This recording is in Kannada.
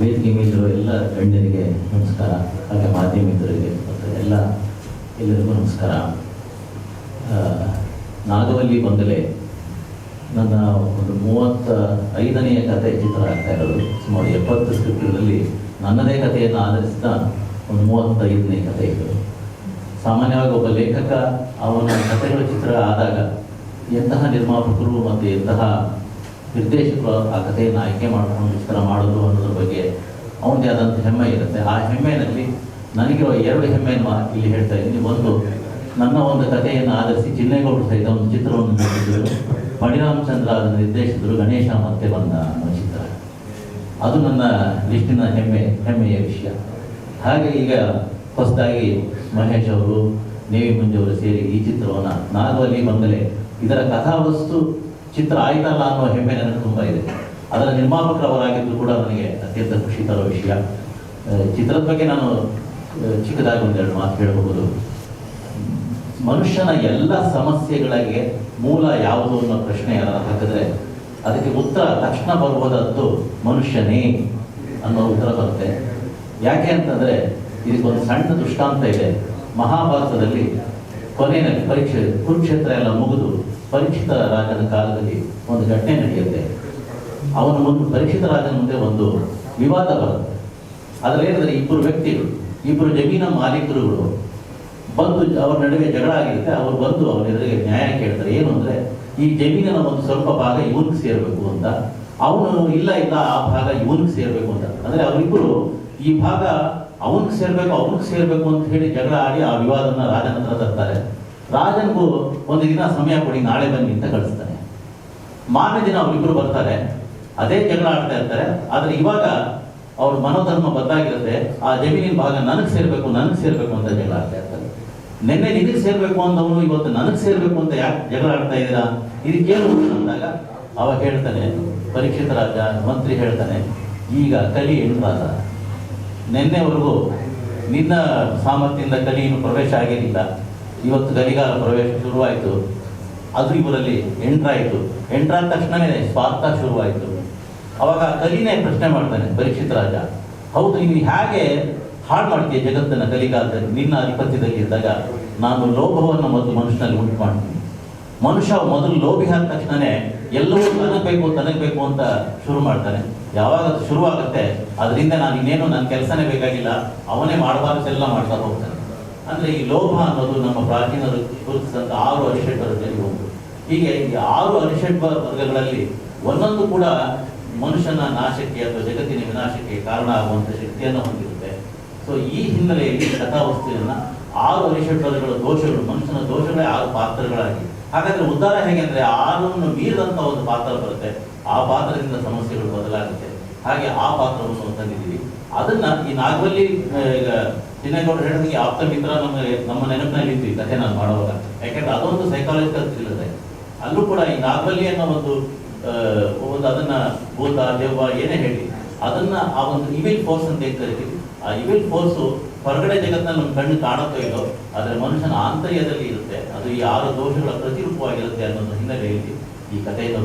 ವೇದಿಕೆ ಮೇಲಿರುವ ಎಲ್ಲ ಗಣ್ಯರಿಗೆ ನಮಸ್ಕಾರ, ಹಾಗೆ ಮಾಧ್ಯಮ ಮಿತ್ರರಿಗೆ ಮತ್ತು ಎಲ್ಲ ಎಲ್ಲರಿಗೂ ನಮಸ್ಕಾರ. ನಾಗವಲ್ಲಿ ಬಂದಲೇ ನನ್ನ ಒಂದು ಮೂವತ್ತ ಐದನೆಯ ಕತೆ ಚಿತ್ರ ಆಗ್ತಾ ಇರೋದು. ಸುಮಾರು ಎಪ್ಪತ್ತು ಸ್ಕ್ರಿಪ್ಟ್ಗಳಲ್ಲಿ ನನ್ನದೇ ಕಥೆಯನ್ನು ಆಧರಿಸಿದ ಒಂದು ಮೂವತ್ತೈದನೇ ಕಥೆ ಇದು. ಸಾಮಾನ್ಯವಾಗಿ ಒಬ್ಬ ಲೇಖಕ ಅವನ ಕಥೆಗಳ ಚಿತ್ರ ಆದಾಗ ಎಂತಹ ನಿರ್ಮಾಪಕರು ಮತ್ತು ಎಂತಹ ನಿರ್ದೇಶಕರು ಆ ಕಥೆಯನ್ನು ಆಯ್ಕೆ ಮಾಡಿಕೊಂಡು ಚಿತ್ರ ಮಾಡೋದು ಅನ್ನೋದ್ರ ಬಗ್ಗೆ ಅವನದೇ ಆದಂಥ ಹೆಮ್ಮೆ ಇರುತ್ತೆ. ಆ ಹೆಮ್ಮೆಯಲ್ಲಿ ನನಗಿರುವ ಎರಡು ಹೆಮ್ಮೆಯನ್ನು ಇಲ್ಲಿ ಹೇಳ್ತಾ ಇದ್ದೀನಿ. ಒಂದು, ನನ್ನ ಒಂದು ಕಥೆಯನ್ನು ಆಧರಿಸಿ ಚಿನ್ನೇಗೌಡರು ಸಹಿತ ಒಂದು ಚಿತ್ರವನ್ನು ನಿರ್ಮಿಸಿದರು. ಚಂದ್ರ ಅದನ್ನು ನಿರ್ದೇಶಿಸಿದರು ಗಣೇಶ ಮತ್ತೆ ಬಂದ ಅನ್ನೋ ಚಿತ್ರ. ಅದು ನನ್ನ ಲಿಸ್ಟಿನ ಹೆಮ್ಮೆ, ಹೆಮ್ಮೆಯ ವಿಷಯ. ಹಾಗೆ ಈಗ ಹೊಸದಾಗಿ ಮಹೇಶ್ ಅವರು ನೇವಿ ಮಂಜವರು ಸೇರಿ ಈ ಚಿತ್ರವನ್ನು ನಾಗವಲ್ಲಿ ಬಂದಲೇ ಇದರ ಕಥಾವಸ್ತು ಚಿತ್ರ ಆಯ್ತಲ್ಲ ಅನ್ನೋ ಹೆಮ್ಮೆ ನನಗೆ ತುಂಬ ಇದೆ. ಅದರ ನಿರ್ಮಾಪಕರವರಾಗಿದ್ದು ಕೂಡ ನನಗೆ ಅತ್ಯಂತ ಖುಷಿ ತರೋ ವಿಷಯ. ಚಿತ್ರದ ಬಗ್ಗೆ ನಾನು ಚಿಕ್ಕದಾಗಿ ಒಂದೆರಡು ಮಾತು ಹೇಳಬಹುದು. ಮನುಷ್ಯನ ಎಲ್ಲ ಸಮಸ್ಯೆಗಳಿಗೆ ಮೂಲ ಯಾವುದು ಅನ್ನೋ ಪ್ರಶ್ನೆ ಯಾರು ಹಾಕಿದ್ರೆ ಅದಕ್ಕೆ ಉತ್ತರ ತಕ್ಷಣ ಬರುವುದದ್ದು ಮನುಷ್ಯನೇ ಅನ್ನೋ ಉತ್ತರ ಬರುತ್ತೆ. ಯಾಕೆ ಅಂತಂದ್ರೆ ಇದಕ್ಕೊಂದು ಸಣ್ಣ ದೃಷ್ಟಾಂತ ಇದೆ. ಮಹಾಭಾರತದಲ್ಲಿ ಕೊನೆಯಲ್ಲಿ ಪರೀಕ್ಷೆ ಕುರುಕ್ಷೇತ್ರ ಎಲ್ಲ ಮುಗಿದು ಪರೀಕ್ಷಿತ ರಾಜನ ಕಾಲದಲ್ಲಿ ಒಂದು ಘಟನೆ ನಡೆಯುತ್ತೆ. ಅವನ ಮುಂದೆ ಪರೀಕ್ಷಿತ ರಾಜನ ಮುಂದೆ ಒಂದು ವಿವಾದ ಬರುತ್ತೆ. ಅದರಲ್ಲಿ ಇಬ್ಬರು ವ್ಯಕ್ತಿಗಳು, ಇಬ್ಬರು ಜಮೀನ ಮಾಲೀಕರುಗಳು ಬಂದು ಅವ್ರ ನಡುವೆ ಜಗಳ ಆಗಿರುತ್ತೆ. ಅವರು ಬಂದು ಅವನ ಎದುರಿಗೆ ನ್ಯಾಯ ಕೇಳ್ತಾರೆ. ಏನು ಅಂದ್ರೆ ಈ ಜಮೀನಿನ ಒಂದು ಸ್ವಲ್ಪ ಭಾಗ ಇವನಿಗೆ ಸೇರಬೇಕು ಅಂತ. ಅವನು ಇಲ್ಲ ಇಲ್ಲ, ಆ ಭಾಗ ಇವನಿಗೆ ಸೇರಬೇಕು ಅಂತ. ಅಂದ್ರೆ ಅವರಿಬ್ಬರು ಈ ಭಾಗ ಅವನ್ಗೆ ಸೇರ್ಬೇಕು ಅವ್ರಿಗೆ ಸೇರಬೇಕು ಅಂತ ಹೇಳಿ ಜಗಳ ಆಡಿ ಆ ವಿವಾದನ ರಾಜನ ಹತ್ರ ತರ್ತಾರೆ. ರಾಜನಿಗೂ ಒಂದು ದಿನ ಸಮಯ ಕೊಡಿ, ನಾಳೆ ಬನ್ನಿ ಅಂತ ಕಳಿಸ್ತಾನೆ ಮಾರನೇ ದಿನ ಅವರಿಬ್ಬರು ಬರ್ತಾರೆ. ಅದೇ ಜಗಳ ಆಡ್ತಾ ಇರ್ತಾರೆ. ಆದರೆ ಇವಾಗ ಅವ್ರ ಮನೋಧರ್ಮ ಬದಲಾಗಿರುತ್ತೆ. ಆ ಜಮೀನಿನ ಭಾಗ ನನಗೆ ಸೇರಬೇಕು ನನಗೆ ಸೇರಬೇಕು ಅಂತ ಜಗಳ ಆಡ್ತಾ ಇರ್ತಾರೆ. ನಿನ್ನೆ ನಿನಗೆ ಸೇರ್ಬೇಕು ಅಂದವನು ಇವತ್ತು ನನಗೆ ಸೇರಬೇಕು ಅಂತ ಯಾಕೆ ಜಗಳ ಆಡ್ತಾ ಇದ್ದೀರಾ? ಇದಕ್ಕೇನು ಅಂದಾಗ ಅವಾಗ ಹೇಳ್ತಾನೆ ಪರೀಕ್ಷಿತ ರಾಜ, ಮಂತ್ರಿ ಹೇಳ್ತಾನೆ, ಈಗ ಕಲಿ ಎಂಟ್ರಾದ ನಿನ್ನೆವರೆಗೂ ನಿನ್ನ ಸಾಮರ್ಥ್ಯದಿಂದ ಕಲಿ ಪ್ರವೇಶ ಆಗಿರಲಿಲ್ಲ ಇವತ್ತು ಗಲಿಗಾಲ ಪ್ರವೇಶ ಶುರುವಾಯಿತು. ಅದು ಇವರಲ್ಲಿ ಎಂಟ್ರಾಯಿತು. ಎಂಟ್ರಾದ ತಕ್ಷಣವೇ ಸ್ವಾರ್ಥ ಶುರುವಾಯಿತು. ಅವಾಗ ಕಲಿನೇ ಪ್ರಶ್ನೆ ಮಾಡ್ತಾನೆ, ಪರೀಕ್ಷಿತ ರಾಜ, ಹೌದು, ನೀನು ಹೇಗೆ ಹಾಳು ಮಾಡ್ತೀಯ ಜಗತ್ತನ್ನು ಕಲಿಗಾಲದಲ್ಲಿ ನಿನ್ನ ಅಧಿಪತ್ಯದಲ್ಲಿ ಇದ್ದಾಗ ನಾನು ಲೋಭವನ್ನು ಮತ್ತು ಮನುಷ್ಯನಲ್ಲಿ ಉಂಟು ಮಾಡ್ತೀನಿ. ಮನುಷ್ಯ ಮೊದಲು ಲೋಭಿ ಆದ ತಕ್ಷಣನೆ ಎಲ್ಲವೂ ತನಗೆ ಬೇಕು ತನಗೆ ಬೇಕು ಅಂತ ಶುರು ಮಾಡ್ತಾನೆ. ಯಾವಾಗ ಅದು ಶುರುವಾಗುತ್ತೆ, ಅದರಿಂದ ನಾನು ಇನ್ನೇನು ನನ್ನ ಕೆಲಸನೇ ಬೇಕಾಗಿಲ್ಲ, ಅವನೇ ಮಾಡಬಾರ್ದೆಲ್ಲ ಮಾಡ್ತಾ ಹೋಗ್ತಾನೆ. ಅಂದ್ರೆ ಈ ಲೋಭ ಅನ್ನೋದು ನಮ್ಮ ಪ್ರಾಚೀನರು ಗುರುತಿಸಿದಂತ ಆರು ಅರಿಷಡ್ವರ್ಗದಲ್ಲಿ ಒಂದು ಹೀಗೆ ಈ ಆರು ಅರಿಷಡ್ ವರ್ಗಗಳಲ್ಲಿ ಒಂದೊಂದು ಕೂಡ ಮನುಷ್ಯನ ನಾಶಕ್ಕೆ ಅಥವಾ ಜಗತ್ತಿನ ವಿನಾಶಕ್ಕೆ ಕಾರಣ ಆಗುವಂತ ಶಕ್ತಿಯನ್ನು ಹೊಂದಿರುತ್ತೆ ಸೊ ಈ ಹಿನ್ನೆಲೆಯಲ್ಲಿ ಕಥಾವಸ್ತುವಿನ ಆರು ಅರಿಷಡ್ವರ್ಗಗಳ ದೋಷಗಳು, ಮನುಷ್ಯನ ದೋಷಗಳೇ ಆರು ಪಾತ್ರಗಳಾಗಿ ಹಾಗಾದ್ರೆ ಉದ್ಧಾರ ಹೇಗೆ ಅಂದ್ರೆ ಆರನ್ನು ಮೀರಿದಂಥ ಒಂದು ಪಾತ್ರ ಬರುತ್ತೆ. ಆ ಪಾತ್ರದಿಂದ ಸಮಸ್ಯೆಗಳು ಬದಲಾಗುತ್ತೆ. ಹಾಗೆ ಆ ಪಾತ್ರವನ್ನು ತಂದಿದ್ದೀವಿ. ಅದನ್ನ ಈ ನಾಗವಲ್ಲಿ ಈಗ ಚಿನ್ನೇಗೌಡರು ಹೇಳಿದಂಗೆ ಆಪ್ತ ಮಿತ್ರ ನಮ್ಮ ನಮ್ಮ ನೆನಪಿನಲ್ಲಿ ಈ ಕಥೆ ನಾನು ಮಾಡುವಾಗ. ಯಾಕೆಂದ್ರೆ ಅದೊಂದು ಸೈಕಾಲಜಿಕಲ್ ಥ್ರಿಲ್ಲರ್ ಅಲ್ಲೂ ಕೂಡ ಈ ನಾಗವಲ್ಲಿ ಅನ್ನೋ ಒಂದು ಒಂದು ಅದನ್ನ ಭೂತ, ದೆವ್ವ ಏನೇ ಹೇಳಿ ಅದನ್ನ ಆ ಒಂದು ಇವಿಲ್ ಫೋರ್ಸ್ ಅಂತ ಏನ್ ಕರಿತೀವಿ? ಆ ಇವಿಲ್ ಫೋರ್ಸ್ ಹೊರಗಡೆ ಜಗತ್ತಿನಲ್ಲಿ ನಮ್ಮ ಕಣ್ಣು ಕಾಣುತ್ತೋ ಇಲ್ಲೋ ಆದರೆ ಮನುಷ್ಯನ ಆಂತರ್ಯದಲ್ಲಿ ಇರುತ್ತೆ. ಅದು ಈ ಆರು ದೋಷಗಳ ಪ್ರತಿರೂಪವಾಗಿರುತ್ತೆ ಅನ್ನೋದು ಹಿನ್ನೆಲೆಯಲ್ಲಿ ಈ ಕಥೆಯನ್ನು